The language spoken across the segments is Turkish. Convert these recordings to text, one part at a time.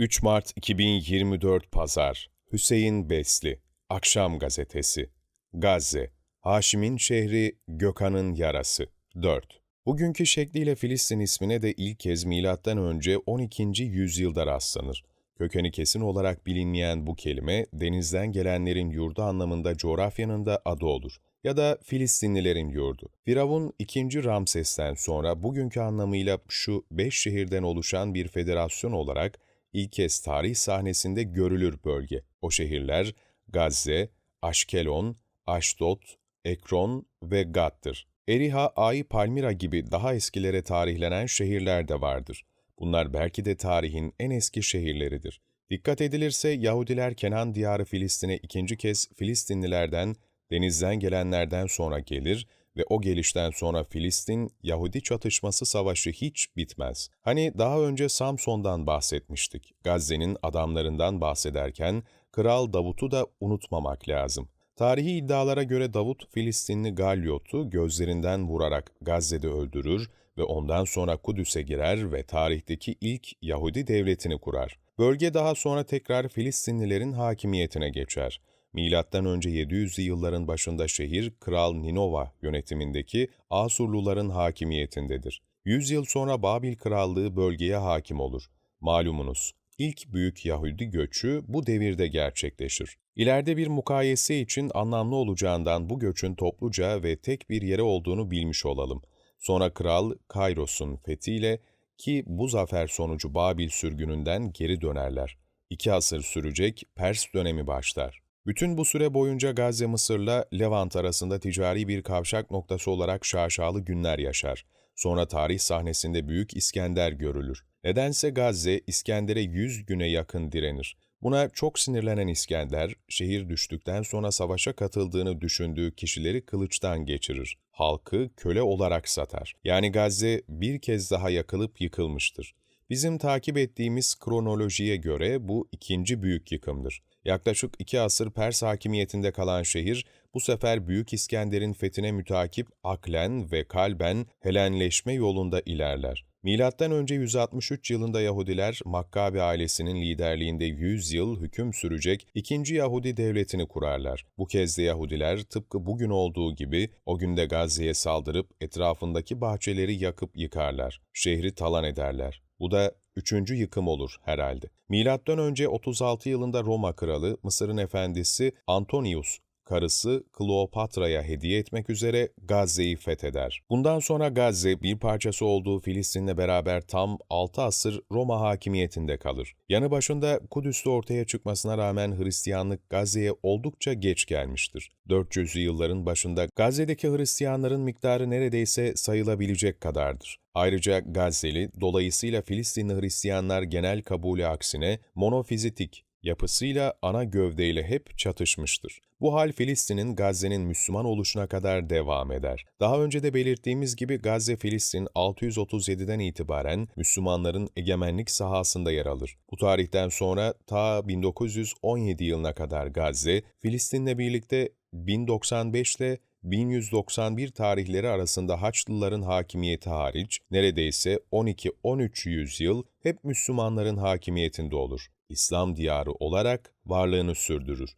3 Mart 2024 Pazar Hüseyin Besli Akşam Gazetesi Gazze Haşim'in şehri Gökhan'ın yarası 4 Bugünkü şekliyle Filistin ismine de ilk kez milattan önce 12. yüzyılda rastlanır. Kökeni kesin olarak bilinmeyen bu kelime, denizden gelenlerin yurdu anlamında coğrafyanın da adı olur ya da Filistinlilerin yurdu. Firavun 2. Ramses'ten sonra bugünkü anlamıyla şu beş şehirden oluşan bir federasyon olarak ilk kez tarih sahnesinde görülür bölge. O şehirler Gazze, Aşkelon, Aşdod, Ekron ve Gat'tır. Eriha, Ay, Palmira gibi daha eskilere tarihlenen şehirler de vardır. Bunlar belki de tarihin en eski şehirleridir. Dikkat edilirse Yahudiler Kenan diyarı Filistin'e ikinci kez Filistinlilerden, denizden gelenlerden sonra gelir ve o gelişten sonra Filistin-Yahudi çatışması savaşı hiç bitmez. Hani daha önce Samson'dan bahsetmiştik. Gazze'nin adamlarından bahsederken Kral Davut'u da unutmamak lazım. Tarihi iddialara göre Davut, Filistinli Galyot'u gözlerinden vurarak Gazze'de öldürür ve ondan sonra Kudüs'e girer ve tarihteki ilk Yahudi devletini kurar. Bölge daha sonra tekrar Filistinlilerin hakimiyetine geçer. Önce 700'lü yılların başında şehir Kral Ninova yönetimindeki Asurluların hakimiyetindedir. 100 yıl sonra Babil Krallığı bölgeye hakim olur. Malumunuz, ilk büyük Yahudi göçü bu devirde gerçekleşir. İleride bir mukayese için anlamlı olacağından bu göçün topluca ve tek bir yere olduğunu bilmiş olalım. Sonra Kral Kairos'un fethiyle ki bu zafer sonucu Babil sürgününden geri dönerler. İki asır sürecek Pers dönemi başlar. Bütün bu süre boyunca Gazze Mısır'la Levant arasında ticari bir kavşak noktası olarak şaşalı günler yaşar. Sonra tarih sahnesinde Büyük İskender görülür. Nedense Gazze, İskender'e 100 güne yakın direnir. Buna çok sinirlenen İskender, şehir düştükten sonra savaşa katıldığını düşündüğü kişileri kılıçtan geçirir. Halkı köle olarak satar. Yani Gazze bir kez daha yakılıp yıkılmıştır. Bizim takip ettiğimiz kronolojiye göre bu ikinci büyük yıkımdır. Yaklaşık iki asır Pers hakimiyetinde kalan şehir, bu sefer Büyük İskender'in fethine mütakip aklen ve kalben Helenleşme yolunda ilerler. Milattan önce 163 yılında Yahudiler Makkabi ailesinin liderliğinde 100 yıl hüküm sürecek ikinci Yahudi devletini kurarlar. Bu kez de Yahudiler tıpkı bugün olduğu gibi o günde Gazze'ye saldırıp etrafındaki bahçeleri yakıp yıkarlar. Şehri talan ederler. Bu da üçüncü yıkım olur herhalde. Milattan önce 36 yılında Roma kralı Mısır'ın efendisi Antonius karısı Kleopatra'ya hediye etmek üzere Gazze'yi fetheder. Bundan sonra Gazze bir parçası olduğu Filistin'le beraber tam 6 asır Roma hakimiyetinde kalır. Yanı başında Kudüs'te ortaya çıkmasına rağmen Hristiyanlık Gazze'ye oldukça geç gelmiştir. 400'lü yılların başında Gazze'deki Hristiyanların miktarı neredeyse sayılabilecek kadardır. Ayrıca Gazze'li, dolayısıyla Filistinli Hristiyanlar genel kabulü aksine monofizitik, yapısıyla ana gövdeyle hep çatışmıştır. Bu hal Filistin'in Gazze'nin Müslüman oluşuna kadar devam eder. Daha önce de belirttiğimiz gibi Gazze Filistin 637'den itibaren Müslümanların egemenlik sahasında yer alır. Bu tarihten sonra ta 1917 yılına kadar Gazze, Filistin'le birlikte 1095 ile 1191 tarihleri arasında Haçlıların hakimiyeti hariç neredeyse 12-13 yüzyıl hep Müslümanların hakimiyetinde olur. İslam diyarı olarak varlığını sürdürür.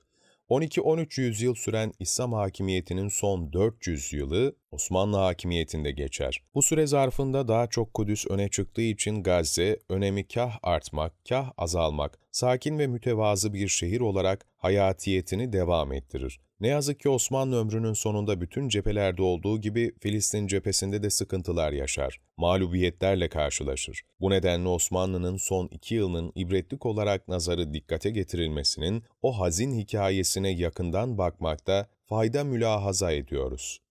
12-13 yüzyıl süren İslam hakimiyetinin son 400 yılı Osmanlı hakimiyetinde geçer. Bu süre zarfında daha çok Kudüs öne çıktığı için Gazze, önemi kah artmak, kah azalmak, sakin ve mütevazı bir şehir olarak hayatiyetini devam ettirir. Ne yazık ki Osmanlı ömrünün sonunda bütün cephelerde olduğu gibi Filistin cephesinde de sıkıntılar yaşar, mağlubiyetlerle karşılaşır. Bu nedenle Osmanlı'nın son iki yılının ibretlik olarak nazarı dikkate getirilmesinin o hazin hikayesine yakından bakmakta fayda mülahaza ediyoruz.